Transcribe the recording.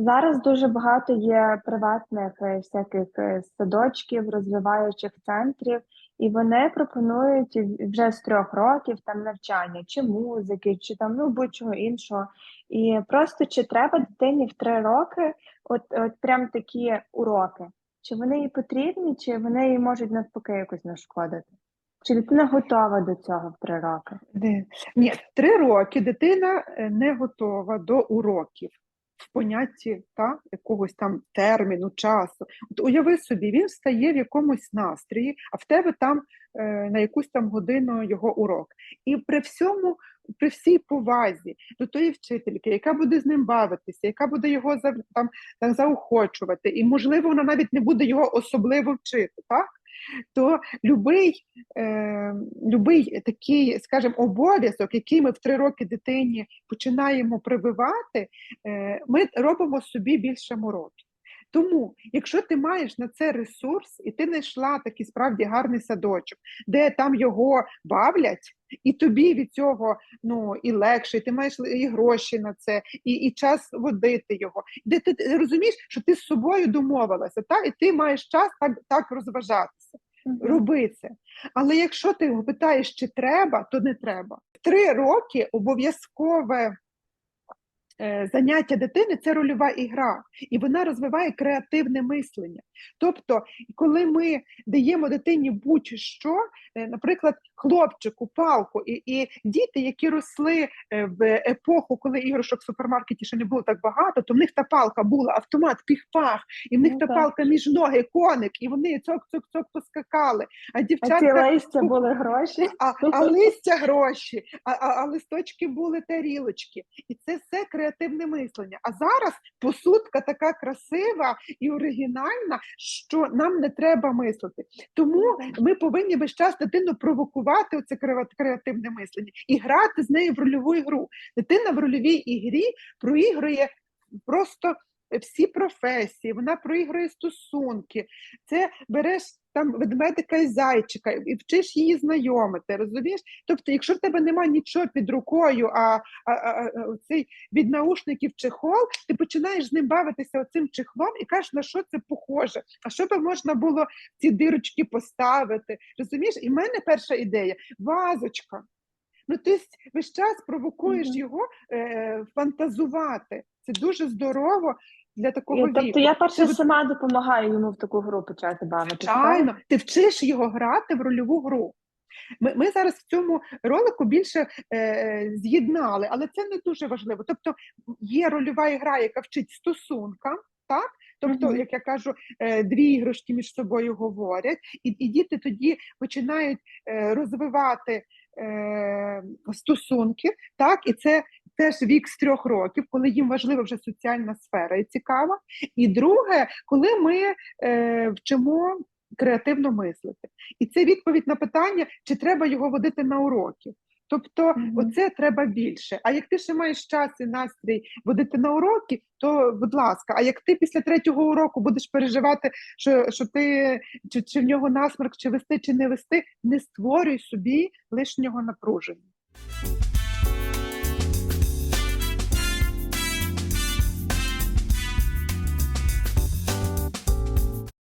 Зараз дуже багато є приватних е, всяких е, садочків, розвиваючих центрів, і вони пропонують вже з трьох років там навчання, чи музики, чи там ну будь-чого іншого. І просто чи треба дитині в три роки, от, от прям такі уроки, чи вони їй потрібні, чи вони їй можуть навпаки якось нашкодити? Чи дитина готова до цього в три роки? Ні, три роки дитина е, не готова до уроків в понятті та, якогось там терміну, часу. От уяви собі, він встає в якомусь настрої, а в тебе там е, на якусь там годину його урок. І при всьому, при всій повазі до тої вчительки, яка буде з ним бавитися, яка буде його там, там, заохочувати, і, можливо, вона навіть не буде його особливо вчити, так? То любий, е, любий такий, скажімо, обов'язок, який ми в три роки дитині починаємо прививати, е, ми робимо собі більше мороки. Тому, якщо ти маєш на це ресурс, і ти знайшла такий справді гарний садочок, де там його бавлять, і тобі від цього ну і легше, і ти маєш і гроші на це, і, і час водити його, де ти ти розумієш, що ти з собою домовилася, та і ти маєш час так, так розважатися. Роби це. Але якщо ти його питаєш, чи треба, то не треба. Три роки обов'язкове заняття дитини це рольова ігра, і вона розвиває креативне мислення. Тобто, коли ми даємо дитині будь-що, е, наприклад, хлопчику, палку, і, і діти, які росли е, в епоху, коли іграшок в супермаркеті ще не було так багато, то в них та палка була автомат, піх-пах, і в них Ну, та так. палка між ноги, коник, і вони цок-цок-цок поскакали. А А ці листя були гроші. а, а листя гроші, а, а, а листочки були тарілочки. І це все креативне мислення. А зараз посудка така красива і оригінальна, що нам не треба мислити. Тому ми повинні весь час дитину провокувати оце креа- креативне мислення і грати з нею в рольову ігру. Дитина в рольовій ігрі проігрує просто всі професії, вона проігрує стосунки. Це береш там ведмедика і зайчика і вчиш її знайомити. Розумієш? Тобто, якщо в тебе немає нічого під рукою, а, а, а, цей від наушників чехол, ти починаєш з ним бавитися оцим чехлом і кажеш, на що це похоже, а що би можна було ці дирочки поставити. Розумієш? І в мене перша ідея вазочка. Ну, ти весь час провокуєш Мгм. його е, фантазувати. Це дуже здорово для такого І, віку. тобто я перше Це сама допомагаю йому в таку гру почати бавитися. Звичайно, ти вчиш його грати в рольову гру. Ми, ми зараз в цьому ролику більше е, з'єднали, але це не дуже важливо. Тобто є рольова ігра, яка вчить стосункам, так? Тобто, Мгм. як я кажу, е, дві іграшки між собою говорять, і, і діти тоді починають е, розвивати е, стосунки, так, і це теж вік з трьох років, коли їм важлива вже соціальна сфера і цікава. І друге, коли ми е, вчимо креативно мислити. І це відповідь на питання, чи треба його водити на уроки. Тобто, Мгм. оце треба більше. А як ти ще маєш час і настрій водити на уроки, то будь ласка. А як ти після третього уроку будеш переживати, що, що ти чи, чи в нього насморк, чи вести, чи не вести, не створюй собі лишнього напруження.